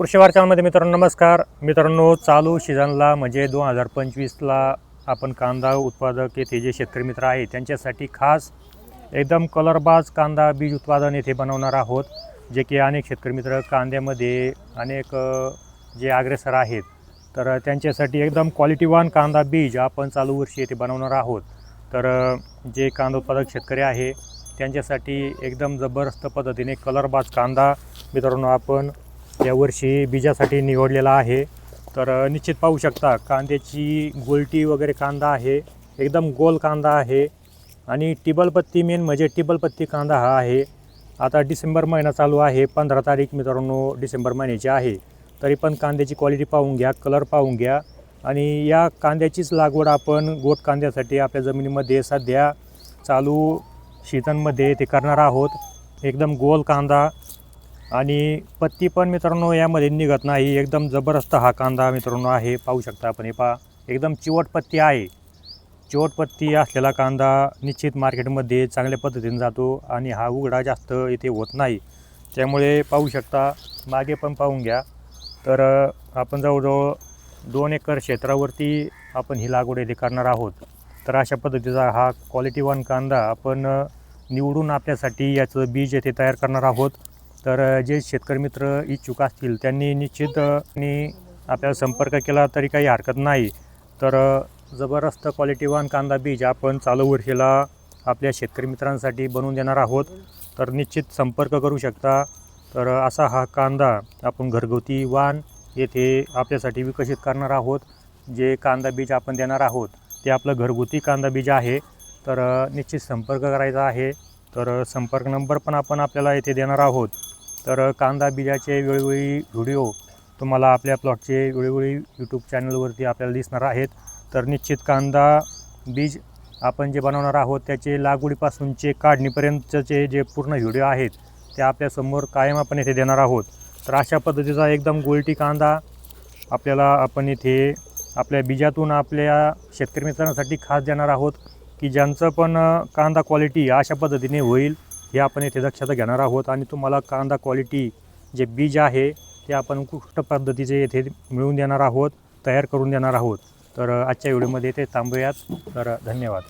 कृषीवार मित्रांनो नमस्कार. मित्रांनो चालू सीझनला म्हणजे दोन हजार पंचवीसला आपण कांदा उत्पादक येथे जे शेतकरी मित्र आहे त्यांच्यासाठी खास एकदम कलरबाज कांदा बीज उत्पादन येथे बनवणार आहोत. जे की अनेक शेतकरी मित्र कांद्यामध्ये अनेक जे अग्रेसर आहेत तर त्यांच्यासाठी एकदम क्वालिटीवान कांदा बीज आपण चालू वर्षी येथे बनवणार आहोत. तर जे कांदा उत्पादक शेतकरी आहे त्यांच्यासाठी एकदम जबरदस्त पद्धतीने कलरबाज कांदा मित्रांनो आपण यावर्षी बीजासाठी निवडलेला आहे. तर निश्चित पाहू शकता कांद्याची गोलटी वगैरे कांदा आहे. एकदम गोल कांदा आहे. आणि टिबलपत्ती मेन म्हणजे टिबलपत्ती कांदा हा आहे. आता डिसेंबर महिना चालू आहे. पंधरा तारीख मित्रांनो डिसेंबर महिन्याची आहे. तरी पण कांद्याची क्वालिटी पाहून घ्या कलर पाहून घ्या. आणि या कांद्याचीच लागवड आपण गोट कांद्यासाठी आपल्या जमिनीमध्ये सध्या चालू सीझनमध्ये ते करणार आहोत. एकदम गोल कांदा. आणि पत्ती पण मित्रांनो यामध्ये निघत नाही. एकदम जबरदस्त हा कांदा मित्रांनो आहे. पाहू शकता आपण. हे पा एकदम चिवट पत्ती आहे. चिवट पत्ती असलेला कांदा निश्चित मार्केटमध्ये चांगल्या पद्धतीने जातो आणि हा उघडा जास्त इथे होत नाही. त्यामुळे पाहू शकता मागे पण पाहून घ्या. तर आपण जवळजवळ दोन एकर क्षेत्रावरती आपण ही लागवड येथे करणार आहोत. तर अशा पद्धतीचा हा क्वालिटी वन कांदा आपण निवडून आपल्यासाठी याचं बीज येथे तयार करणार आहोत. तर जे शेतकरी मित्र इच्छुक असतील त्यांनी निश्चित आपल्याला संपर्क केला तरी काही हरकत नाही. तर जबरदस्त क्वालिटीवान कांदा बीज आपण चालू वर्षीला आपल्या शेतकरी मित्रांसाठी बनवून देणार आहोत. तर निश्चित संपर्क करू शकता. तर असा हा कांदा आपण घरगुती वाण येथे आपल्यासाठी विकसित करणार आहोत. जे कांदा बीज आपण देणार आहोत ते आपलं घरगुती कांदा बीज आहे. तर निश्चित संपर्क करायचा आहे. तर संपर्क नंबर पण आपण आपल्याला येथे देणार आहोत. तर कांदा बीजाचे वेळोवेळी व्हिडिओ तुम्हाला आपल्या प्लॉटचे वेळोवेळी यूट्यूब चॅनलवरती आपल्याला दिसणार आहेत. तर निश्चित कांदा बीज आपण जे बनवणार आहोत त्याचे लागवडीपासूनचे काढणीपर्यंतचे जे पूर्ण व्हिडिओ आहेत ते आपल्यासमोर कायम आपण येथे देणार आहोत. तर अशा पद्धतीचा एकदम गोलटी कांदा आपल्याला आपण इथे आपल्या बीजातून आपल्या शेतकरी मित्रांसाठी खास देणार आहोत की ज्यांचं पण कांदा क्वालिटी अशा पद्धतीने होईल. हे आपण येथे दक्षता घेणार आहोत आणि तुम्हाला कांदा क्वालिटी जे बीज आहे ते आपण उत्कृष्ट पद्धतीचे येथे मिळवून देणार आहोत तयार करून देणार आहोत. तर आजच्या व्हिडिओमध्ये ते थांबूयात. तर धन्यवाद.